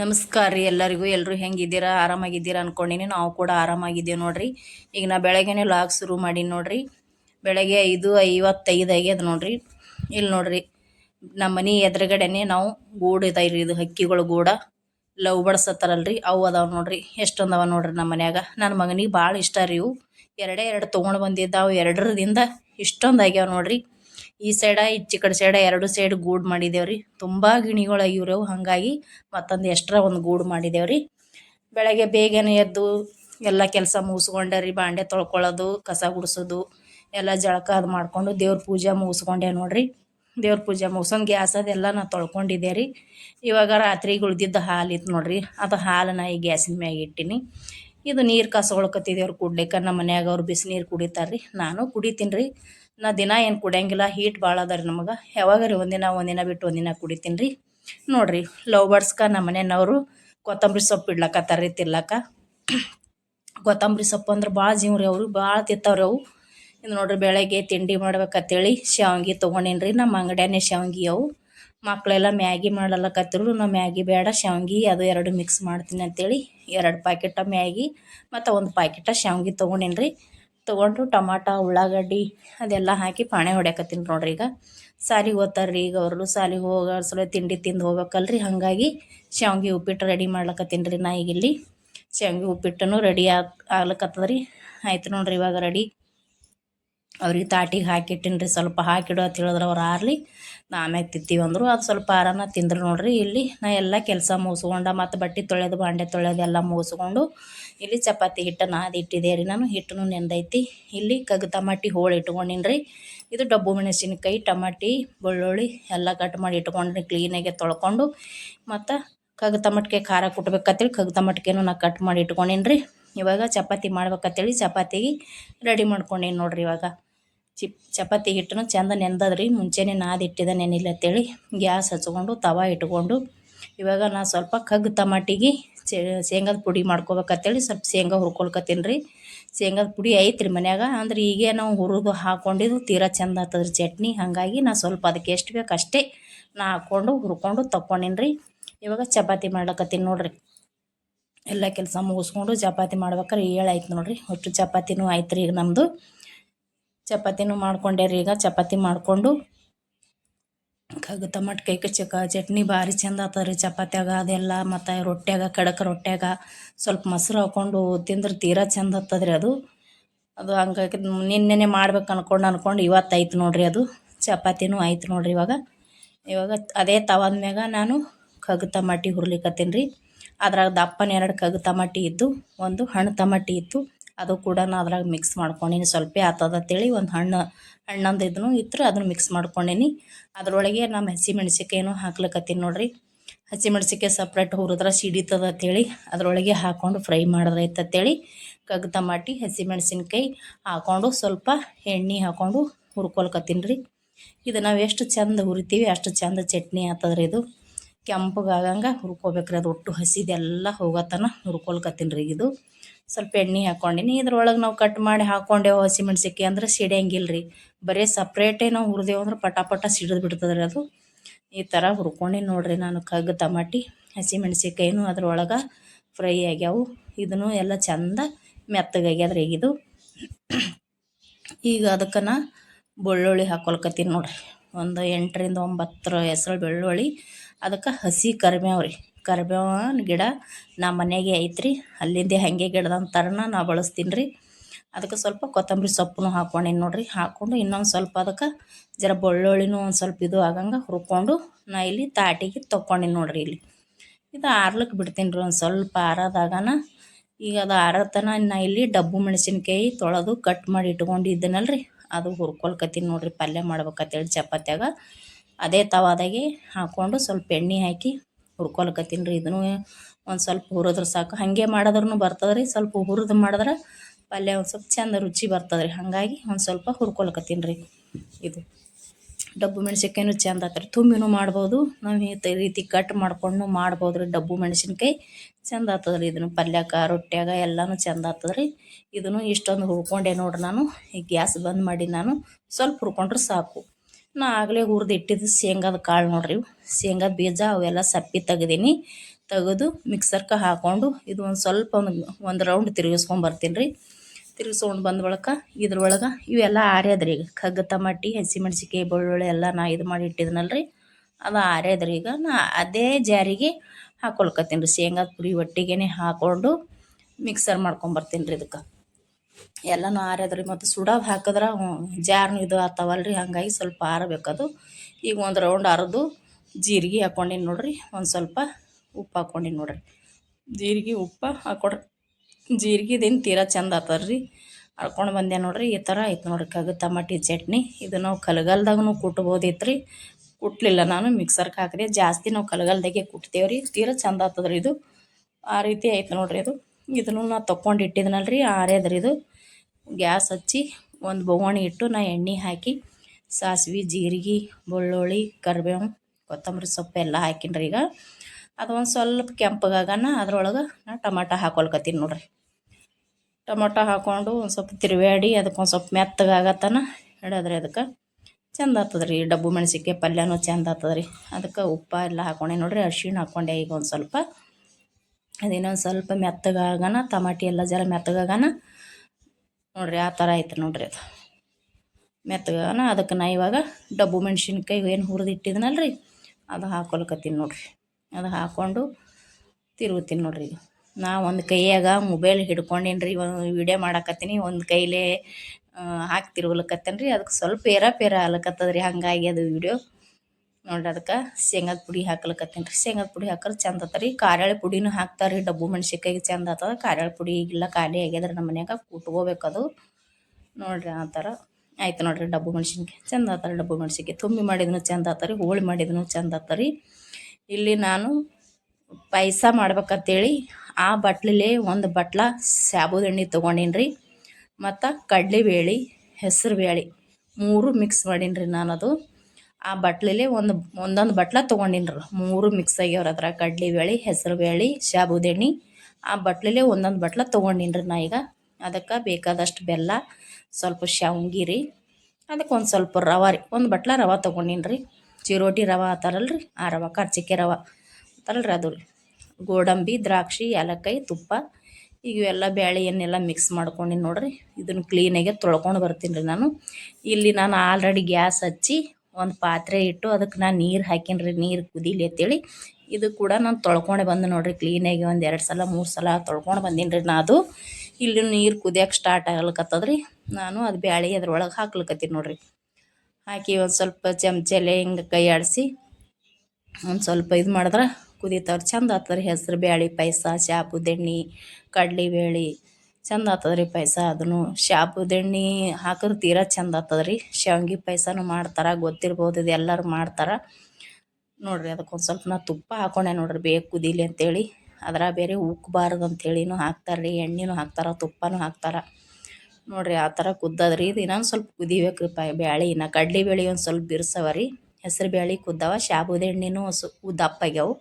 ನಮಸ್ಕಾರ ರೀ ಎಲ್ಲರಿಗೂ. ಎಲ್ಲರೂ ಹೆಂಗಿದ್ದೀರಾ? ಆರಾಮಾಗಿದ್ದೀರಾ ಅಂದ್ಕೊಂಡಿನಿ ನಾವು ಕೂಡ ಆರಾಮಾಗಿದ್ದೀವಿ ನೋಡ್ರಿ. ಈಗ ನಾ ಬೆಳಗ್ಗೆನೆ ಲಾಗ್ ಶುರು ಮಾಡೀನಿ ನೋಡ್ರಿ. ಬೆಳಗ್ಗೆ ಐದು ಐವತ್ತೈದು ಆಗ್ಯದ ನೋಡ್ರಿ. ಇಲ್ಲಿ ನೋಡ್ರಿ ನಮ್ಮ ಮನೆ ಎದುರುಗಡೆನೆ ನಾವು ಗೂಡು ಇದಾವ್ರಿ ಇದು ಹಕ್ಕಿಗಳು ಗೂಡ. ಲವ್ ಬಡ್ಸತ್ತಾರಲ್ರಿ ಅವು ಅದಾವೆ ನೋಡ್ರಿ. ಎಷ್ಟೊಂದವ ನೋಡ್ರಿ ನಮ್ಮ ಮನ್ಯಾಗ. ನನ್ನ ಮಗನಿಗೆ ಭಾಳ ಇಷ್ಟ ರೀ ಇವು. ಎರಡೇ ಎರಡು ತೊಗೊಂಡು ಬಂದಿದ್ದಾವು. ಎರಡರದಿಂದ ಇಷ್ಟೊಂದು ಆಗ್ಯಾವ ನೋಡ್ರಿ. ಈ ಸೈಡ ಈಚೆ ಕಡೆ ಸೈಡ ಎರಡು ಸೈಡ್ ಗೂಡು ಮಾಡಿದೇವ್ರಿ. ತುಂಬಾ ಅವು ಹಾಗಾಗಿ ಮತ್ತೊಂದು ಎಕ್ಸ್ಟ್ರಾ ಒಂದು ಗೂಡು ಮಾಡಿದೇವ್ರಿ. ಬೆಳಗ್ಗೆ ಬೇಗನೆ ಎದ್ದು ಎಲ್ಲ ಕೆಲಸ ಮುಗಿಸ್ಕೊಂಡೆ ಬಾಂಡೆ ತೊಳ್ಕೊಳ್ಳೋದು ಕಸ ಗುಡಿಸೋದು, ಎಲ್ಲ ಜಳಕ ಅದು ಮಾಡಿಕೊಂಡು ದೇವ್ರ ಪೂಜೆ ಮುಗಿಸ್ಕೊಂಡೆ ನೋಡ್ರಿ. ದೇವ್ರ ಪೂಜೆ ಮುಗಿಸ್ಕೊಂಡು ಗ್ಯಾಸ್ ಅದೆಲ್ಲ ನಾ ತೊಳ್ಕೊಂಡಿದ್ದೆ ರೀ. ಇವಾಗ ರಾತ್ರಿಗೆ ಉಳ್ದಿದ್ದ ಹಾಲು ಇತ್ತು ನೋಡ್ರಿ. ಅದು ನಾ ಈ ಗ್ಯಾಸಿನ ಮ್ಯಾಗ ಇಟ್ಟಿನಿ. ಇದು ನೀರು ಕಸಗೊಳ್ಕತ್ತಿದ್ದೇವ್ರು ಕುಡ್ಲಿಕ್ಕೆ ನಮ್ಮ ಮನ್ಯಾಗ ಅವ್ರು ಬಿಸಿನೀರು ಕುಡಿತಾರೆ ರೀ ನಾನು ಕುಡಿತೀನಿ ರೀ ನಾ ದಿನ ಏನು ಕುಡಿಯಂಗಿಲ್ಲ ಹೀಟ್ ಭಾಳ ಅದ ರೀ ನಮಗೆ. ಯಾವಾಗ ರೀ ಒಂದಿನ ಒಂದಿನ ಬಿಟ್ಟು ಒಂದಿನ ಕುಡಿತೀನಿ ರೀ ನೋಡಿರಿ ಲವ್ ಬರ್ಡ್ಸ್ಗೆ ನಮ್ಮ ಮನೆಯವರು ಕೊತ್ತಂಬರಿ ಸೊಪ್ಪು ಇಡ್ಲಕತ್ತಾರ ರೀ ತಿರ್ಲಕ್ಕ ಕೊತ್ತಂಬರಿ ಸೊಪ್ಪು ಅಂದ್ರೆ ಭಾಳ ಜೀವ ಅವರು, ಭಾಳ ತಿಂತಾವ್ರಿ ಅವು. ಇದು ನೋಡ್ರಿ, ಬೆಳಗ್ಗೆ ತಿಂಡಿ ಮಾಡ್ಬೇಕಂತೇಳಿ ಶಾವಂಗಿ ತೊಗೊಂಡೇನಿ ರೀ ನಮ್ಮ ಅಂಗಡಿಯನ್ನೇ ಶಾವಂಗಿ ಅವು. ಮಕ್ಕಳೆಲ್ಲ ಮ್ಯಾಗಿ ಮಾಡಲಕತ್ತಿರು, ನಾ ಮ್ಯಾಗಿ ಬೇಡ ಶಾವಂಗಿ ಅದು ಎರಡು ಮಿಕ್ಸ್ ಮಾಡ್ತೀನಿ ಅಂತೇಳಿ ಎರಡು ಪ್ಯಾಕೆಟ ಮ್ಯಾಗಿ ಮತ್ತು ಒಂದು ಪ್ಯಾಕೆಟ ಶಾವಂಗಿ ತೊಗೊಂಡೇನಿ ರೀ ತೊಗೊಂಡು ಟೊಮಾಟ, ಉಳ್ಳಾಗಡ್ಡಿ ಅದೆಲ್ಲ ಹಾಕಿ ಪಾಣೆ ಹೊಡ್ಯಾಕತ್ತೀನಿ ನೋಡ್ರಿ ಈಗ. ಸಾಲಿಗೆ ಓದ್ತಾರ್ರಿ ಈಗ ಅವ್ರಲ್ಲೂ ಸಾಲಿಗೆ ಹೋಗೋ ಸಲ ತಿಂಡಿ ತಿಂದು ಹೋಗ್ಬೇಕಲ್ರಿ. ಹಾಗಾಗಿ ಶಾವ್ಗಿ ಉಪ್ಪಿಟ್ಟು ರೆಡಿ ಮಾಡ್ಲಕತ್ತೀನಿ ರೀ ನಾ ಈಗ ಇಲ್ಲಿ ಶಾವ್ಗಿ ಉಪ್ಪಿಟ್ಟನು ರೆಡಿ ಆಗ್ ಆಗ್ಲಕತ್ತದ ರೀ ಆಯ್ತು ನೋಡ್ರಿ ಇವಾಗ ರೆಡಿ. ಅವ್ರಿಗೆ ತಾಟಿಗೆ ಹಾಕಿಟ್ಟಿನಿ ರೀ ಸ್ವಲ್ಪ ಹಾಕಿಡು ಅಂತ ಹೇಳಿದ್ರೆ ಅವ್ರು ಆರ್ಲಿ. ನಾ ಆಮ್ಯಾಗ ತಿಂತೀವಿ ಅಂದರು. ಅದು ಸ್ವಲ್ಪ ಆರಾನ ತಿಂದ್ರು ನೋಡ್ರಿ. ಇಲ್ಲಿ ನಾ ಎಲ್ಲ ಕೆಲಸ ಮುಗಿಸ್ಕೊಂಡ ಮತ್ತು ಬಟ್ಟೆ ತೊಳೆದು ಬಾಂಡೆ ತೊಳೆದು ಎಲ್ಲ ಮುಗಿಸ್ಕೊಂಡು ಇಲ್ಲಿ ಚಪಾತಿ ಹಿಟ್ಟು ನಾದಿ ಇಟ್ಟಿದ್ದೆ ರೀ ನಾನು. ಹಿಟ್ಟನು ನೆಂದೈತಿ. ಇಲ್ಲಿ ಕಗ್ ತಮಾಟಿ ಹೋಳು ಇಟ್ಕೊಂಡಿನಿ ರೀ ಇದು ಡಬ್ಬು ಮೆಣಸಿನಕಾಯಿ, ಟಮಾಟಿ, ಬೆಳ್ಳುಳ್ಳಿ ಎಲ್ಲ ಕಟ್ ಮಾಡಿ ಇಟ್ಕೊಂಡ್ರಿ ಕ್ಲೀನಾಗೆ ತೊಳ್ಕೊಂಡು. ಮತ್ತು ಕಗ್ ತಮಟ್ಕೆ ಖಾರ ಕುಟ್ಬೇಕಂತೇಳಿ ಕಗ್ ತಮಟ್ಕೇನು ನಾ ಕಟ್ ಮಾಡಿ ಇಟ್ಕೊಂಡಿನಿ ರೀ ಇವಾಗ ಚಪಾತಿ ಮಾಡ್ಬೇಕಂತೇಳಿ ಚಪಾತಿಗೆ ರೆಡಿ ಮಾಡ್ಕೊಂಡೇನಿ ನೋಡ್ರಿ ಇವಾಗ. ಚಿಪ್ ಚಪಾತಿ ಹಿಟ್ಟನ್ನು ಚೆಂದ ನೆಂದದ್ರಿ ಮುಂಚೆನೇ ನಾದಿಟ್ಟಿದ್ದೆ ನೆನಿಲ್ಲ ಅಂತೇಳಿ ಗ್ಯಾಸ್ ಹಚ್ಕೊಂಡು ತವ ಇಟ್ಕೊಂಡು, ಇವಾಗ ನಾ ಸ್ವಲ್ಪ ಕಗ್ಗು ಟಮಾಟಿಗೆ ಶೇಂಗಾದ ಪುಡಿ ಮಾಡ್ಕೋಬೇಕಂತೇಳಿ ಸ್ವಲ್ಪ ಶೇಂಗಾ ಹುರ್ಕೊಳ್ಕತ್ತೀನಿ ರೀ. ಶೇಂಗಾದ ಪುಡಿ ಐತ್ರಿ ಮನ್ಯಾಗ, ಅಂದ್ರೆ ಈಗ ನಾವು ಹುರಿದು ಹಾಕೊಂಡಿದ್ದು ತೀರಾ ಚೆಂದ ಆಗ್ತದ್ರಿ ಚಟ್ನಿ. ಹಾಗಾಗಿ ನಾ ಸ್ವಲ್ಪ ಅದಕ್ಕೆ ಎಷ್ಟು ಬೇಕು ಅಷ್ಟೇ ನಾ ಹಾಕ್ಕೊಂಡು ಹುರ್ಕೊಂಡು ತಕ್ಕೊಂಡೀನಿ ರೀ. ಇವಾಗ ಚಪಾತಿ ಮಾಡ್ಲಕತ್ತೀನಿ ನೋಡ್ರಿ. ಎಲ್ಲ ಕೆಲಸ ಮುಗಿಸ್ಕೊಂಡು ಚಪಾತಿ ಮಾಡ್ಬೇಕಾರೆ ಆಯ್ತು ನೋಡ್ರಿ. ಒಟ್ಟು ಚಪಾತಿನೂ ಆಯ್ತು ರೀ ಈಗ ನಮ್ಮದು ಚಪಾತಿನೂ ಮಾಡ್ಕೊಂಡೆ ರೀ ಈಗ. ಚಪಾತಿ ಮಾಡಿಕೊಂಡು ಕಗ್ ಟಮಟ್ ಕೈ ಕಚ್ಚಕ, ಚಟ್ನಿ ಭಾರಿ ಚಂದ ಆತದ್ರಿ ಚಪಾತ್ಯಾಗ. ಅದೆಲ್ಲ ಮತ್ತು ರೊಟ್ಯಾಗ, ಕಡಕ್ ರೊಟ್ಯಾಗ ಸ್ವಲ್ಪ ಮೊಸರು ಹಾಕ್ಕೊಂಡು ತಿಂದ್ರೆ ತೀರಾ ಚಂದ ರೀ ಅದು. ಅದು ಹಂಗಾಗಿ ನಿನ್ನೆನೆ ಮಾಡ್ಬೇಕು ಅನ್ಕೊಂಡು ಅನ್ಕೊಂಡು ಇವತ್ತು ಆಯ್ತು ನೋಡ್ರಿ ಅದು. ಚಪಾತಿನೂ ಆಯ್ತು ನೋಡ್ರಿ ಇವಾಗ. ಇವಾಗ ಅದೇ ತವಾದ ಮ್ಯಾಗ ನಾನು ಕಗ್ ತಮಾಟಿ ಹುರ್ಲಿಕತ್ತೀನಿ ರೀ ಅದ್ರಾಗ ದಪ್ಪನ ಎರಡು ಕಗ್ ಟಮಾಟಿ ಇದ್ದು, ಒಂದು ಹಣ್ಣು ತಮಾಟಿ ಇತ್ತು. ಅದು ಕೂಡ ಅದ್ರಾಗ ಮಿಕ್ಸ್ ಮಾಡ್ಕೊಂಡೀನಿ. ಸ್ವಲ್ಪ ಆತದ ಅಂತೇಳಿ ಒಂದು ಹಣ್ಣು, ಹಣ್ಣಂದು ಇದನ್ನು ಇತ್ತು ಅದನ್ನು ಮಿಕ್ಸ್ ಮಾಡ್ಕೊಂಡೀನಿ. ಅದರೊಳಗೆ ನಮ್ಮ ಹಸಿ ಮೆಣ್ಸಿನ್ಕಾಯಿನೂ ಹಾಕ್ಲಕತ್ತೀನಿ ನೋಡ್ರಿ. ಹಸಿ ಮೆಣಸಿಕಾಯಿ ಸಪ್ರೇಟ್ ಹುರಿದ್ರೆ ಸಿಡಿತದ ಅಂತೇಳಿ ಅದರೊಳಗೆ ಹಾಕ್ಕೊಂಡು ಫ್ರೈ ಮಾಡಿದ್ರೈತೆ ಅಂತೇಳಿ ಕಗ್ ಟಮಾಟಿ ಹಸಿ ಮೆಣಸಿನ್ಕಾಯಿ ಹಾಕ್ಕೊಂಡು ಸ್ವಲ್ಪ ಎಣ್ಣೆ ಹಾಕ್ಕೊಂಡು ಹುರ್ಕೊಳ್ಕತ್ತೀನಿ ರೀ. ಇದು ನಾವು ಎಷ್ಟು ಚಂದ ಹುರಿತೀವಿ ಅಷ್ಟು ಚಂದ ಚಟ್ನಿ ಆಗ್ತದ್ರಿ ಇದು. ಕೆಂಪಗಾಗಂಗೆ ಹುರ್ಕೋಬೇಕ್ರಿ ಅದು ಒಟ್ಟು ಹಸಿದೆಲ್ಲ ಹೋಗತ್ತನ ಹುರ್ಕೊಳ್ಕತ್ತೀನಿ ರೀ ಇದು. ಸ್ವಲ್ಪ ಎಣ್ಣೆ ಹಾಕ್ಕೊಂಡಿನಿ ಇದ್ರೊಳಗೆ ನಾವು ಕಟ್ ಮಾಡಿ ಹಾಕ್ಕೊಂಡೇವು ಹಸಿಮೆಣ್ಸಿನ್ಕಾಯಿ ಅಂದ್ರೆ ಸಿಡಿಯಂಗಿಲ್ಲ ರೀ ಬರೀ ಸಪ್ರೇಟೇ ನಾವು ಹುರಿದೇವು ಅಂದ್ರೆ ಪಟಾಪಟ ಪಟ ಸಿಡಿದು ಬಿಡ್ತದೆ ರೀ ಅದು. ಈ ಥರ ಹುರ್ಕೊಂಡಿನಿ ನೋಡಿರಿ ನಾನು ಕಗ್ಗು ಟಮಾಟಿ ಹಸಿಮೆಣ್ಸಿನ್ಕಾಯಿನೂ ಅದ್ರೊಳಗೆ ಫ್ರೈ ಆಗ್ಯಾವು. ಇದನ್ನು ಎಲ್ಲ ಚಂದ ಮೆತ್ತಗಾಗ್ಯದ್ರಿ ಈಗ ಇದು ಈಗ ಅದಕ್ಕೆ ನಾ ಬೆಳ್ಳುಳ್ಳಿ ಹಾಕೊಳ್ಕತ್ತೀನಿ ನೋಡ್ರಿ. ಒಂದು ಎಂಟರಿಂದ ಒಂಬತ್ತರ ಹೆಸ್ರು ಬೆಳ್ಳುಳ್ಳಿ, ಅದಕ್ಕೆ ಹಸಿ ಕರಿಬೇವು ರೀ ಕರಿಬೇವಿನ ಗಿಡ ನಮ್ಮ ಮನೆಗೆ ಐತ್ರಿ. ಅಲ್ಲಿಂದ ಹಾಗೆ ಗಿಡದಂತ ತರನ ನಾ ಬಳಸ್ತೀನಿ ರೀ. ಅದಕ್ಕೆ ಸ್ವಲ್ಪ ಕೊತ್ತಂಬರಿ ಸೊಪ್ಪು ಹಾಕ್ಕೊಂಡೀನಿ ನೋಡಿರಿ. ಹಾಕ್ಕೊಂಡು ಇನ್ನೊಂದು ಸ್ವಲ್ಪ ಅದಕ್ಕೆ ಜರ ಬೆಳ್ಳುಳ್ಳಿನೂ ಒಂದು ಸ್ವಲ್ಪ ಇದು ಆಗಂಗೆ ಹುರ್ಕೊಂಡು ನಾ ಇಲ್ಲಿ ತಾಟಿಗೆ ತೊಗೊಂಡಿನಿ ನೋಡಿರಿ ಇಲ್ಲಿ. ಇದು ಆರ್ಲಕ್ಕೆ ಬಿಡ್ತೀನಿ ರೀ ಒಂದು ಸ್ವಲ್ಪ ಆರದಾಗನ. ಈಗ ಅದು ಆರತನ ನಾ ಇಲ್ಲಿ ಡಬ್ಬು ಮೆಣಸಿನ್ಕಾಯಿ ತೊಳೆದು ಕಟ್ ಮಾಡಿ ಇಟ್ಕೊಂಡಿದ್ದೀನಲ್ಲ ರೀ ಅದು ಹುರ್ಕೊಳ್ಕತ್ತೀನಿ ನೋಡಿರಿ. ಪಲ್ಯ ಮಾಡ್ಬೇಕಂತೇಳಿ ಚಪಾತ್ಯಾಗ. ಅದೇ ತವಾದಾಗೆ ಹಾಕ್ಕೊಂಡು ಸ್ವಲ್ಪ ಎಣ್ಣೆ ಹಾಕಿ ಹುರ್ಕೊಳಕತ್ತೀನಿ ರೀ ಇದನ್ನು. ಒಂದು ಸ್ವಲ್ಪ ಹುರಿದ್ರೆ ಸಾಕು. ಹಾಗೆ ಮಾಡಿದ್ರೂ ಬರ್ತದೆ ರೀ ಸ್ವಲ್ಪ ಹುರಿದು ಮಾಡಿದ್ರೆ ಪಲ್ಯ ಒಂದು ಸ್ವಲ್ಪ ಚಂದ ರುಚಿ ಬರ್ತದೆ ರೀ ಹಾಗಾಗಿ ಒಂದು ಸ್ವಲ್ಪ ಹುರ್ಕೊಳಕತ್ತೀನಿ ರೀ ಇದು. ಡಬ್ಬು ಮೆಣಸಿನ್ಕಾಯಿನೂ ಚೆಂದ ಆಗ್ತದೆ ತುಂಬಿನೂ ಮಾಡ್ಬೋದು. ನಾವು ಈ ರೀತಿ ಕಟ್ ಮಾಡ್ಕೊಂಡು ಮಾಡ್ಬೋದು ರೀ ಡಬ್ಬು ಮೆಣಸಿನ್ಕಾಯಿ ಚೆಂದ ಆಗ್ತದೆ ರೀ ಇದನ್ನು ಪಲ್ಯಕ್ಕೆ ರೊಟ್ಯಾಗ ಎಲ್ಲನೂ ಚೆಂದ ಆಗ್ತದೆ ರೀ ಇದನ್ನು ಇಷ್ಟೊಂದು ಹುರ್ಕೊಂಡೆ ನೋಡ್ರಿ ನಾನು. ಈ ಗ್ಯಾಸ್ ಬಂದ್ ಮಾಡಿ ನಾನು ಸ್ವಲ್ಪ ಹುರ್ಕೊಂಡ್ರೆ ಸಾಕು. ನಾ ಆಗಲೇ ಹುರಿದು ಇಟ್ಟಿದ್ದು ಶೇಂಗಾದ ಕಾಳು ನೋಡ್ರಿ ಶೇಂಗಾ ಬೀಜ ಅವೆಲ್ಲ ಸಪ್ಪಿ ತೆಗ್ದೀನಿ. ತೆಗೆದು ಮಿಕ್ಸರ್ಗೆ ಹಾಕ್ಕೊಂಡು ಇದು ಒಂದು ಸ್ವಲ್ಪ ಒಂದು ಒಂದು ರೌಂಡ್ ತಿರುಗಿಸ್ಕೊಂಡು ಬರ್ತೀನಿ ರೀ. ತಿರುಗಿಸ್ಕೊಂಡು ಬಂದ ಬಳಿಕ ಇದ್ರೊಳಗೆ ಇವೆಲ್ಲ ಆರ್ಯದ್ರಿ ಈಗ. ಕಗ್ಗ ಟಮಾಟಿ ಹಸಿಮೆಣ್ಸಿಕಾಯಿ ಬೆಳ್ಳುಳ್ಳಿ ಎಲ್ಲ ನಾ ಇದು ಮಾಡಿ ಇಟ್ಟಿದ್ನಲ್ಲ ರೀ. ಅದು ಆರ್ಯದ್ರಿ ಈಗ. ನಾ ಅದೇ ಜಾರಿಗೆ ಹಾಕೊಳ್ಕತ್ತೀನಿ ರೀ. ಶೇಂಗಾದ ಪುಡಿ ಒಟ್ಟಿಗೆ ಹಾಕ್ಕೊಂಡು ಮಿಕ್ಸರ್ ಮಾಡ್ಕೊಂಬರ್ತೀನಿ ರೀ ಇದಕ್ಕೆ. ಎಲ್ಲನೂ ಆರ್ಯದ್ರಿ, ಮತ್ತು ಸುಡೋದು ಹಾಕಿದ್ರೆ ಜಾರ್ನು ಇದು ಆಗ್ತಾವಲ್ರಿ ಹಂಗಾಗಿ ಸ್ವಲ್ಪ ಆರಬೇಕದು. ಈಗ ಒಂದು ರೌಂಡ್ ಅರೆದು ಜೀರಿಗೆ ಹಾಕ್ಕೊಂಡಿನಿ ನೋಡ್ರಿ, ಒಂದು ಸ್ವಲ್ಪ ಉಪ್ಪು ಹಾಕ್ಕೊಂಡಿನಿ ನೋಡ್ರಿ. ಜೀರಿಗೆ ಉಪ್ಪು ಹಾಕ್ಕೊಡ್ರಿ ಜೀರಿಗೆದೇನು ತೀರಾ ಚಂದ ಆತದ ರೀ ಹರ್ಕೊಂಡು ಬಂದೆ ನೋಡ್ರಿ, ಈ ಥರ ಆಯ್ತು ನೋಡ್ರಿ ಕಗ್ಗ ತಮಾಟಿ ಚಟ್ನಿ. ಇದು ನಾವು ಕಲಗಲ್ದಾಗೂ ಕುಟ್ಬೋದಿತ್ತು ರೀ ಕುಟ್ಲಿಲ್ಲ ನಾನು ಮಿಕ್ಸರ್ಗೆ ಹಾಕಿದೆ. ಜಾಸ್ತಿ ನಾವು ಕಲಗಲ್ದಾಗೆ ಕುಟ್ತೇವೆ ರೀ ತೀರಾ ಚಂದ ಆಗ್ತದ್ರಿ ಇದು. ಆ ರೀತಿ ಆಯ್ತು ನೋಡ್ರಿ ಇದು ಇದನ್ನು ನಾ ತೊಗೊಂಡು ಇಟ್ಟಿದ್ನಲ್ರಿ ಆರ್ಯದ್ರಿ ಇದು ಗ್ಯಾಸ್ ಹಚ್ಚಿ ಒಂದು ಬೊಗಣಿ ಇಟ್ಟು ನಾ ಎಣ್ಣೆ ಹಾಕಿ, ಸಾಸ್ವೆ, ಜೀರಿಗೆ, ಬೆಳ್ಳುಳ್ಳಿ ಕರಿಬೇವು ಕೊತ್ತಂಬರಿ ಸೊಪ್ಪು ಎಲ್ಲ ಹಾಕಿನ್ರಿ ಈಗ. ಅದು ಒಂದು ಸ್ವಲ್ಪ ಕೆಂಪಗಾಗನ ಅದ್ರೊಳಗೆ ನಾ ಟಮಾಟ ಹಾಕೊಳ್ಕತ್ತೀನಿ ನೋಡ್ರಿ. ಟೊಮಾಟೊ ಹಾಕ್ಕೊಂಡು ಒಂದು ಸ್ವಲ್ಪ ತಿರುವಾಡಿ ಅದಕ್ಕೆ ಒಂದು ಸ್ವಲ್ಪ ಮೆತ್ತಗಾಗತ್ತನ ಇಡೋದ್ರಿ ಅದಕ್ಕೆ. ಚಂದ ಆಗ್ತದೆ ರೀ ಡಬ್ಬು ಮೆಣಸಿಕೆ ಪಲ್ಯನೂ ಚಂದ ಆಗ್ತದ್ರಿ ಅದಕ್ಕೆ ಉಪ್ಪ ಎಲ್ಲ ಹಾಕೊಂಡೆ ನೋಡ್ರಿ, ಅರ್ಶಿಣ ಹಾಕ್ಕೊಂಡೆ ಈಗ ಒಂದು ಸ್ವಲ್ಪ. ಅದಿನ್ನೊಂದು ಸ್ವಲ್ಪ ಮೆತ್ತಗಾಗನ, ಟಮಾಟಿ ಎಲ್ಲ ಜರ ಮೆತ್ತಗಾಗನ ನೋಡ್ರಿ, ಆ ಥರ ಐತೆ ನೋಡ್ರಿ ಅದು. ಮೆತ್ತಗನ, ಅದಕ್ಕೆ ನಾ ಇವಾಗ ಡಬ್ಬು ಮೆಣಸಿನ್ಕಾಯಿ ಏನು ಹುರಿದಿಟ್ಟಿದ್ನಲ್ಲ ರೀ ಅದು ಹಾಕೊಳ್ಕತ್ತೀನಿ ನೋಡ್ರಿ. ಅದು ಹಾಕ್ಕೊಂಡು ತಿರುಗುತ್ತೀನಿ ನೋಡ್ರಿ ನಾ ಒಂದು ಕೈಯಾಗ ಮೊಬೈಲ್ ಹಿಡ್ಕೊಂಡೇನಿ ರೀ ವೀಡಿಯೋ ಮಾಡಾಕತ್ತೀನಿ, ಒಂದು ಕೈಲೇ ಹಾಕಿ ತಿರುಗ್ಲಕತ್ತೇನೆ ಅದಕ್ಕೆ ಸ್ವಲ್ಪ ಏರ ಪೇರ ರೀ ಹಾಗಾಗಿ ಅದು ವೀಡಿಯೋ ನೋಡ್ರಿ ಅದಕ್ಕೆ ಶೇಂಗಾದ ಪುಡಿ ಹಾಕ್ಲಕತ್ತೀನಿ ರೀ. ಶೇಂಗಾದ ಪುಡಿ ಹಾಕಿದ್ರೆ ಚಂದ ಆತ ರೀ. ಖಾರಾಳಿ ಪುಡಿನೂ ಹಾಕ್ತಾರೆ ರೀ. ಡಬ್ಬು ಮೆಣ್ಸಿನ್ಕಾಯಿಗೆ ಚಂದ ಆತದ. ಖಾರಾಳಿ ಪುಡಿ ಈಗೆಲ್ಲ ಖಾಲಿ ಆಗ್ಯದ್ರಿ ನಮ್ಮ ಮನ್ಯಾಗ. ಕುಟ್ಕೋಬೇಕದು ನೋಡ್ರಿ ಆ ಥರ ಆಯ್ತು ನೋಡ್ರಿ ಡಬ್ಬು ಮೆಣಸಿನ್ಕಾಯಿ. ಚಂದ ಆತಾರೆ ಡಬ್ಬು ಮೆಣಸಿನ್ಕಾಯಿ. ತುಂಬಿ ಮಾಡಿದ್ನು ಚಂದ ಆತರಿ ಹೋಳಿ ಮಾಡಿದ್ನು ಚಂದ ಆತರಿ ಇಲ್ಲಿ ನಾನು ಪಾಯಸ ಮಾಡ್ಬೇಕಂತೇಳಿ ಆ ಬಟ್ಲಲ್ಲಿ ಒಂದು ಬಟ್ಲ ಸಾಬೂದು ಎಣ್ಣೆ ತೊಗೊಂಡೀನಿ ರೀ. ಮತ್ತು ಕಡಲೆಬೇಳೆ ಹೆಸರು ಬೇಳೆ ಮೂರು ಮಿಕ್ಸ್ ಮಾಡೀನಿ ರೀ ನಾನು ಅದು ಆ ಬಟ್ಲಲ್ಲಿ ಒಂದು, ಒಂದೊಂದು ಬಟ್ಲ ತೊಗೊಂಡಿನ್ರು. ಮೂರು ಮಿಕ್ಸ್ ಆಗ್ಯಾವ್ರಿ ಕಡ್ಲಿ ಕಡಲೆಬೇಳೆ ಹೆಸರು ಬೇಳೆ ಶಾಬುದೆಣ್ಣೆ ಆ ಬಟ್ಲಲ್ಲಿ ಒಂದೊಂದು ಬಟ್ಲ ತೊಗೊಂಡಿನ್ರಿ ನಾ ಈಗ. ಅದಕ್ಕೆ ಬೇಕಾದಷ್ಟು ಬೆಲ್ಲ, ಸ್ವಲ್ಪ ಶಾವಂಗಿರಿ ರೀ. ಅದಕ್ಕೆ ಒಂದು ಸ್ವಲ್ಪ ರವೆ ರೀ. ಒಂದು ಬಟ್ಲ ರವೆ ತೊಗೊಂಡಿನ್ರಿ. ಚಿರೋಟಿ ರವೆ ಆತಾರಲ್ಲ ರೀ ಆ ರವೆ ಕರ್ಚಿಕೆ ರವೆ ಅಂತಾರಲ್ಲ ರೀ. ಅದು ಗೋಡಂಬಿ, ದ್ರಾಕ್ಷಿ ಏಲಕ್ಕಾಯಿ ತುಪ್ಪ ಇವೆಲ್ಲ ಬ್ಯಾಳೆ ಎಣ್ಣೆಲ್ಲ ಮಿಕ್ಸ್ ಮಾಡ್ಕೊಂಡಿನಿ ನೋಡಿರಿ. ಇದನ್ನು ಕ್ಲೀನಾಗೆ ತೊಳ್ಕೊಂಡು ಬರ್ತೀನಿ ರೀ ನಾನು. ಇಲ್ಲಿ ನಾನು ಆಲ್ರೆಡಿ ಗ್ಯಾಸ್ ಹಚ್ಚಿ ಒಂದು ಪಾತ್ರೆ ಇಟ್ಟು ಅದಕ್ಕೆ ನಾನು ನೀರು ಹಾಕೀನಿ ರೀ ನೀರು ಕುದೀಲಿ ಅಂತೇಳಿ ಇದು ಕೂಡ ನಾನು ತೊಳ್ಕೊಂಡೆ ಬಂದು ನೋಡ್ರಿ ಕ್ಲೀನಾಗಿ ಒಂದು ಎರಡು ಸಲ, ಮೂರು ಸಲ ತೊಳ್ಕೊಂಡು ಬಂದೀನಿ ರೀ ನಾ ಅದು. ಇಲ್ಲಿ ನೀರು ಕುದಿಯೋಕೆ ಸ್ಟಾರ್ಟ್ ಆಗ್ಲಿಕ್ಕತ್ತದ್ರಿ ನಾನು ಅದು ಬ್ಯಾಳಿ ಅದ್ರೊಳಗೆ ಹಾಕ್ಲಿಕತ್ತೀನಿ ನೋಡ್ರಿ. ಹಾಕಿ ಒಂದು ಸ್ವಲ್ಪ ಚಮಚಲೆ ಹಿಂಗೆ ಕೈ ಆಡಿಸಿ ಒಂದು ಸ್ವಲ್ಪ ಇದು ಮಾಡಿದ್ರೆ ಕುದೀತಾವ್ರಿ ಚಂದ ಆಗ್ತದೆ ರೀ ಹೆಸ್ರು ಬ್ಯಾಳಿ, ಪಾಯಸ ಕಡ್ಲೆ ಕಡ್ಲೆಬೇಳೆ ಚಂದ ಆತದ್ರಿ ಪಾಯಸ ಅದನ್ನು. ಶಾಬುದೆಣ್ಣೆ ಹಾಕಿದ್ರೆ ತೀರಾ ಚಂದ ಆಗ್ತದ್ರಿ ಶಾವ್ಗಿ ಪಾಯಸನೂ ಮಾಡ್ತಾರೆ, ಗೊತ್ತಿರ್ಬೋದು ಇದು ಎಲ್ಲರೂ ಮಾಡ್ತಾರೆ. ನೋಡಿರಿ ಅದಕ್ಕೊಂದು ಸ್ವಲ್ಪ ನಾ ತುಪ್ಪ ಹಾಕೊಂಡೆ ನೋಡ್ರಿ, ಬೇಗ ಕುದೀಲಿ ಅಂತೇಳಿ. ಅದರ ಬೇರೆ ಉಕ್ಕಬಾರ್ದು ಅಂತೇಳಿನೂ ಹಾಕ್ತಾರೆ ರೀ ಎಣ್ಣೆನೂ ಹಾಕ್ತಾರೆ, ತುಪ್ಪನೂ ಹಾಕ್ತಾರೆ. ನೋಡಿರಿ ಆ ಥರ ಕುದ್ದದ್ರಿ. ಇದು ಇನ್ನೊಂದು ಸ್ವಲ್ಪ ಕುದಿಬೇಕು ರೀ ಪಾಯ್ ಬ್ಯಾಳೆ ಇನ್ನು. ಕಡ್ಲೆಬೇಳೆ ಒಂದು ಸ್ವಲ್ಪ ಬಿರ್ಸವ ರೀ ಹೆಸರು ಬ್ಯಾಳೆ ಕುದ್ದವ ಶಾಬುದ ಎಣ್ಣೆನೂ ಸು ದಪ್ಪ ಆಗ್ಯಾವು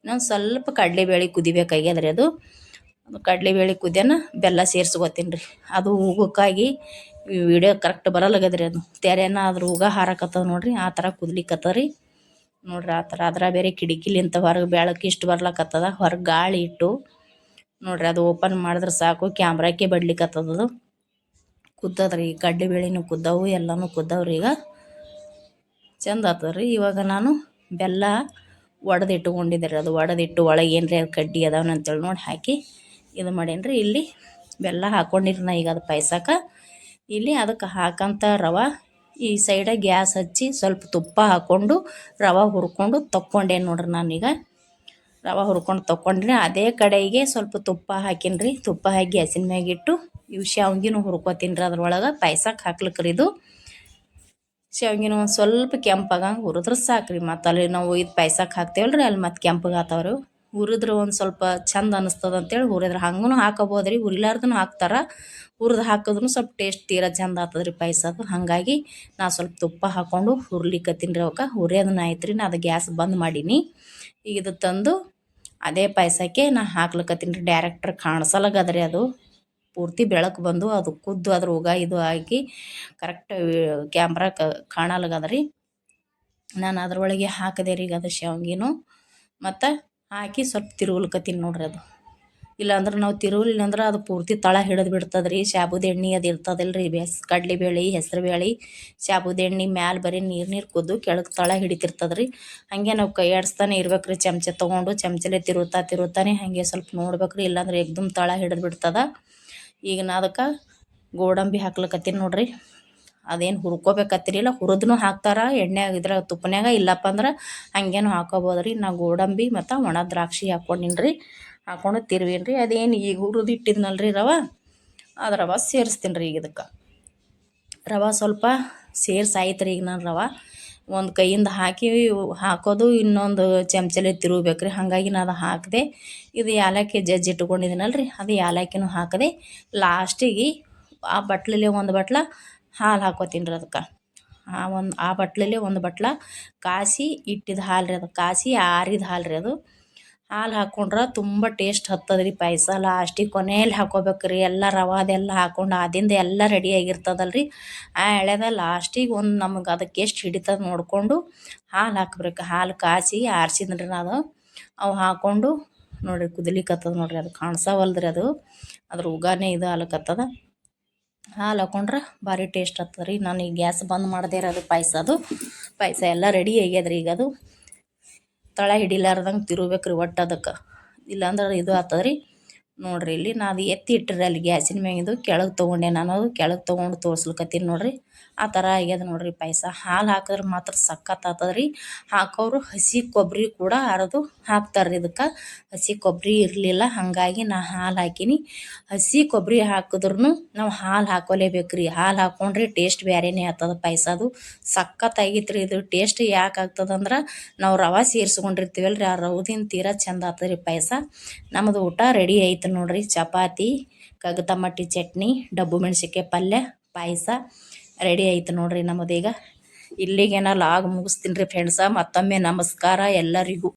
ಇನ್ನೊಂದು ಸ್ವಲ್ಪ ಕಡಲೆಬೇಳೆ ಕುದಿಬೇಕಾಗ್ಯದ ರೀ ಅದು ಅದು. ಕಡಲೆಬೇಳೆ ಕುದ್ಯನ, ಬೆಲ್ಲ ಸೇರ್ಸ್ಕೊತೀನಿ ರೀ. ಅದು ಹೂಗಕ್ಕಾಗಿ ವಿಡಿಯೋ ಕರೆಕ್ಟ್ ಬರಲ್ಲಾಗದ ರೀ ಅದು ತೆರೆನ ಅದ್ರ ಉಗ ಹಾರಕತ್ತದ ನೋಡ್ರಿ, ಆ ಥರ ಕುದ್ಲಿಕ್ಕತ್ತದ ರೀ. ನೋಡ್ರಿ ಆ ಥರ ಅದ್ರ ಬೇರೆ ಕಿಟಕಿಲಿಂತ ಹೊರಗೆ ಬೆಳಕು ಇಷ್ಟು ಬರ್ಲಕತ್ತದ, ಹೊರಗೆ ಗಾಳಿ ಇಟ್ಟು. ನೋಡ್ರಿ ಅದು ಓಪನ್ ಮಾಡಿದ್ರೆ ಸಾಕು, ಕ್ಯಾಮ್ರಾಕ್ಕೆ ಬಡ್ಲಿಕ್ಕತ್ತದದು ಕುದ್ದದ್ರಿ, ಕಡ್ಲೆ ಬೇಳೆನೂ ಕುದ್ದವು, ಎಲ್ಲನೂ ಕುದ್ದವ್ರಿ ಈಗ. ಚಂದ ಆಗ್ತದ್ರಿ ಇವಾಗ ನಾನು ಬೆಲ್ಲ ಒಡೆದಿಟ್ಟುಕೊಂಡಿದ್ದೆ ಅದು ಒಡೆದಿಟ್ಟು ಒಳಗೆ ಏನು ರೀ ಅದು ಕಡ್ಡಿ ಅದಾವನ ಅಂತೇಳಿ ನೋಡಿ ಹಾಕಿ. ಇದು ಮಾಡೇನಿ ಇಲ್ಲಿ ಬೆಲ್ಲ ಹಾಕ್ಕೊಂಡಿರಿ ನಾ ಈಗ ಅದು ಪಾಯಸಕ್ಕೆ. ಇಲ್ಲಿ ಅದಕ್ಕೆ ಹಾಕಂತ ರವೆ, ಈ ಸೈಡ ಗ್ಯಾಸ್ ಹಚ್ಚಿ ಸ್ವಲ್ಪ ತುಪ್ಪ ಹಾಕ್ಕೊಂಡು ರವೆ ಹುರ್ಕೊಂಡು ತೊಕ್ಕೊಂಡೇನಿ ನೋಡ್ರಿ ನಾನೀಗ ರವೆ ಹುರ್ಕೊಂಡು ತೊಗೊಂಡ್ರೆ ಅದೇ ಕಡೆಗೆ ಸ್ವಲ್ಪ ತುಪ್ಪ ಹಾಕಿನ್ರಿ. ತುಪ್ಪ ಹಾಕಿ ಗ್ಯಾಸಿನ ಮ್ಯಾಗಿಟ್ಟು ಇವು ಶಾವ್ಗಿನೂ ಹುರ್ಕೊತೀನಿ ರೀ ಅದ್ರೊಳಗೆ. ಪಾಯಸಕ್ಕೆ ಹಾಕ್ಲಿಕ್ಕೆ ರೀ ಇದು. ಶಾವ್ಗಿನ ಒಂದು ಸ್ವಲ್ಪ ಕೆಂಪಾಗಂಗೆ ಹುರಿದ್ರೆ ಸಾಕು ರೀ ಮತ್ತು ಅಲ್ಲಿ ನಾವು ಇದು ಪಾಯಸಕ್ಕೆ ಹಾಕ್ತೇವಲ್ಲ ರೀ ಅಲ್ಲಿ ಮತ್ತು ಕೆಂಪಗೆ ಆತಾವ್ರಿ ಹುರಿದ್ರೆ ಒಂದು ಸ್ವಲ್ಪ ಚಂದ ಅನ್ನಿಸ್ತದ ಅಂತೇಳಿ ಹುರಿದ್ರೆ. ಹಂಗೂ ಹಾಕೋಬೋದು ರೀ ಹುರಿಲಾರ್ದೂ ಹಾಕ್ತಾರೆ. ಹುರಿದು ಹಾಕಿದ್ರು ಸ್ವಲ್ಪ ಟೇಸ್ಟ್ ತೀರ ಚಂದ ಆಗ್ತದೆ ರೀ ಅದು. ಹಾಗಾಗಿ ನಾ ಸ್ವಲ್ಪ ತುಪ್ಪ ಹಾಕ್ಕೊಂಡು ಹುರ್ಲಿಕ್ಕತ್ತೀನಿ ರೀ ಅವಕ್ಕೆ. ಹುರಿಯೋದನ್ನ ಆಯ್ತು ನಾ ಅದು ಗ್ಯಾಸ್ ಬಂದ್ ಮಾಡೀನಿ. ಈಗ ಇದು ತಂದು ಅದೇ ಪಾಯಸಕ್ಕೆ ನಾ ಹಾಕ್ಲಿಕ್ಕತ್ತೀನಿ ರೀ. ಡೈರೆಕ್ಟ್ರ್ ಕಾಣಿಸಲ್ಲಾಗದ ರೀ ಅದು. ಪೂರ್ತಿ ಬೆಳಕು ಬಂದು ಅದು ಕುದ್ದು ಅದ್ರ ಉಗ ಇದು ಆಗಿ ಕರೆಕ್ಟ್ ಕ್ಯಾಮ್ರಾ ಕಾಣಲ್ಲಾಗದ ರೀ ನಾನು ಅದ್ರೊಳಗೆ ಹಾಕಿದೆ ರೀ ಈಗ ಅದು ಶಾವ್ಗಿನೂ. ಮತ್ತು ಹಾಕಿ ಸ್ವಲ್ಪ ತಿರುವಲ್ಕತ್ತೀನಿ ನೋಡ್ರಿ ಅದು. ಇಲ್ಲಾಂದ್ರೆ ನಾವು ತಿರುವಲಿಲ್ಲ ಅಂದ್ರೆ ಅದು ಪೂರ್ತಿ ತಳ ಹಿಡಿದು ಬಿಡ್ತದೆ ರೀ ಶಾಬುದ ಎಣ್ಣೆ ಅದು ಇರ್ತದಲ್ಲ ರೀ ಬೆಸ್ ಕಡ್ಲೆಬೇಳೆ ಹೆಸರು ಬೇಳೆ, ಶಾಬುದ ಎಣ್ಣೆ ಮ್ಯಾಲೆ ಬರೀ ನೀರು ನೀರು ಕುದ್ದು ಕೆಳಗೆ ತಳ ಹಿಡಿತಿರ್ತದೆ ರೀ ಹಾಗೆ ನಾವು ಕೈ ಆಡಿಸ್ತಾನೆ ಇರ್ಬೇಕು ರೀ ಚಮಚ ತೊಗೊಂಡು ಚಮಚಲೆ ತಿರುತ್ತಾ ತಿರುತ್ತಾನೆ ಹಾಗೆ ಸ್ವಲ್ಪ ನೋಡ್ಬೇಕು ರೀ ಇಲ್ಲಾಂದ್ರೆ ಎಕ್ದಮ್ ತಳ ಹಿಡಿದು ಬಿಡ್ತದ. ಈಗ ನಾ ಅದಕ್ಕೆ ಗೋಡಂಬಿ ಹಾಕ್ಲಕತ್ತೀನಿ ನೋಡ್ರಿ. ಅದೇನು ಹುರ್ಕೋಬೇಕತ್ತಿರಿಲ್ಲ ಹುರಿದ್ನು ಹಾಕ್ತಾರ ಎಣ್ಣೆ ಇದ್ರ ತುಪ್ಪನ್ಯಾಗ, ಇಲ್ಲಪ್ಪ ಅಂದ್ರೆ ಹಂಗೇನು ಹಾಕೋಬೋದು ರೀ ನಾ ಗೋಡಂಬಿ ಮತ್ತು ಒಣ ದ್ರಾಕ್ಷಿ ಹಾಕ್ಕೊಂಡಿನ್ರಿ ಹಾಕೊಂಡು ಹಾಕ್ಕೊಂಡು ತಿರುವೀನಿ ರೀ ಅದೇನು ಈಗ ಹುರಿದು ಇಟ್ಟಿದ್ನಲ್ಲ ರೀ ರವೆ? ಅದು ರವೆ ಸೇರಿಸ್ತೀನಿ ರೀ ಈಗ ಇದಕ್ಕೆ. ರವೆ ಸ್ವಲ್ಪ ಸೇರ್ಸಾಯ್ತು ರೀ ಈಗ ನಾನು ರವೆ. ಒಂದು ಕೈಯಿಂದ ಹಾಕಿ ಹಾಕೋದು, ಇನ್ನೊಂದು ಚಮಚಲೆ ತಿರುಗಬೇಕ್ರಿ. ಹಾಗಾಗಿ ನಾನು ಅದು ಹಾಕಿದೆ. ಇದು ಯಾಲಕ್ಕಿ ಜಜ್ಜಿ ಇಟ್ಕೊಂಡಿದ್ದೀನಲ್ಲ ರೀ ಅದು ಏಲಕ್ಕಿನೂ ಹಾಕಿದೆ ಲಾಸ್ಟಿಗೆ ಆ ಬಟ್ಲಲ್ಲಿ ಒಂದು ಬಟ್ಲ ಹಾಲು ಹಾಕೋತೀನಿ ರೀ ಅದಕ್ಕೆ. ಆ ಒಂದು, ಆ ಬಟ್ಲಲ್ಲಿ ಒಂದು ಬಟ್ಲ ಕಾಸಿ ಇಟ್ಟಿದ ಹಾಲು ರೀ ಅದು. ಕಾಸಿ ಆರಿದ ಹಾಲು ರೀ ಅದು. ಹಾಲು ಹಾಕ್ಕೊಂಡ್ರೆ ತುಂಬ ಟೇಸ್ಟ್ ಹತ್ತದ ರೀ ಪಾಯಸ. ಲಾಸ್ಟಿಗೆ ಕೊನೆಯಲ್ಲಿ ಹಾಕೋಬೇಕು ರೀ. ಎಲ್ಲ ರವೆ ಅದೆಲ್ಲ ಹಾಕ್ಕೊಂಡು ಆದಿಂದ ಎಲ್ಲ ರೆಡಿ ಆಗಿರ್ತದಲ್ಲ ರೀ. ಆ ಎಳೆದ ಲಾಸ್ಟಿಗೆ ಒಂದು ನಮಗೆ ಅದಕ್ಕೆ ಎಷ್ಟು ಹಿಡಿತದ ನೋಡಿಕೊಂಡು ಹಾಲು ಹಾಕ್ಬೇಕು. ಹಾಲು ಕಾಸಿ ಆರಿಸಿದ್ರಿ ನಾನು. ಅವು ಹಾಕ್ಕೊಂಡು ನೋಡಿರಿ ಕುದಿಲಿಕ್ಕತ್ತದ ನೋಡಿರಿ ಅದು. ಕಾಣಿಸವಲ್ದ್ರಿ ಅದು. ಅದ್ರ ಉಗಾನೇ ಇದು ಆಲಕತ್ತದ ಹಾಲು ಹಾಕೊಂಡ್ರೆ ಭಾರಿ ಟೇಸ್ಟ್ ಆಗ್ತದೆ ರೀ. ನಾನು ಈಗ ಗ್ಯಾಸ್ ಬಂದ್ ಮಾಡದೇ ಇರೋದು ಪಾಯಸ ಅದು. ಪಾಯಸ ಎಲ್ಲ ರೆಡಿ ಆಗ್ಯದ್ರಿ ಈಗ ಅದು. ತಳ ಹಿಡಿಲಾರ್ದಂಗೆ ತಿರುಬೇಕ್ರಿ ಒಟ್ಟು ಅದಕ್ಕೆ. ಇಲ್ಲಾಂದ್ರೆ ಇದು ಆಗ್ತದೆ ರೀ ನೋಡಿರಿ ಇಲ್ಲಿ ನಾ ಅದು ಎತ್ತಿ ಇಟ್ಟಿರಿ ಅಲ್ಲಿ ಗ್ಯಾಸಿನ ಮ್ಯಾಗಿಂದು, ಕೆಳಗೆ ತೊಗೊಂಡೆ ನಾನು ಕೆಳಗೆ ತೊಗೊಂಡು ತೋರ್ಸ್ಲಿಕತ್ತೀನಿ ನೋಡಿರಿ. ಆ ಥರ ಆಗ್ಯದ ನೋಡ್ರಿ ಪಾಯಸ. ಹಾಲು ಹಾಕಿದ್ರೆ ಮಾತ್ರ ಸಖತ್ ಆಗ್ತದೆ ರೀ ಹಾಕೋರು ಹಸಿ ಕೊಬ್ಬರಿ ಕೂಡ ಅರದು ಹಾಕ್ತಾರೆ ಇದಕ್ಕೆ. ಹಸಿ ಕೊಬ್ಬರಿ ಇರಲಿಲ್ಲ, ಹಾಗಾಗಿ ನಾ ಹಾಲು ಹಾಕಿನಿ. ಹಸಿ ಕೊಬ್ಬರಿ ಹಾಕಿದ್ರೂ ನಾವು ಹಾಲು ಹಾಕೋಲೇಬೇಕ್ರಿ. ಹಾಲು ಹಾಕೊಂಡ್ರೆ ಟೇಸ್ಟ್ ಬೇರೆನೇ ಆಗ್ತದ ಪಾಯಸ ಅದು ರೀ ಇದು. ಟೇಸ್ಟ್ ಯಾಕೆ ಆಗ್ತದಂದ್ರೆ ನಾವು ರವೆ ಸೇರಿಸ್ಕೊಂಡಿರ್ತೀವಲ್ಲ ರೀ ಆ ರವದಿಂದ ತೀರಾ ಚಂದ ಆಗ್ತದ್ರಿ ಪಾಯಸ. ನಮ್ಮದು ಊಟ ರೆಡಿ ಐತೆ ನೋಡಿರಿ. ಚಪಾತಿ ಕಗ್ತಮಟ್ಟಿ ಚಟ್ನಿ, ಡಬ್ಬು ಮೆಣಸಿಕೆ ಪಲ್ಯ, ಪಾಯಸ ರೆಡಿ ಆಯ್ತು ನೋಡ್ರಿ ನಮ್ಮದೀಗ. ಇಲ್ಲಿಗೆ ಲಾಗ್ ಮುಗಿಸ್ತೀನಿ ರೀ ಫ್ರೆಂಡ್ಸ ಮತ್ತೊಮ್ಮೆ ನಮಸ್ಕಾರ ಎಲ್ಲರಿಗೂ.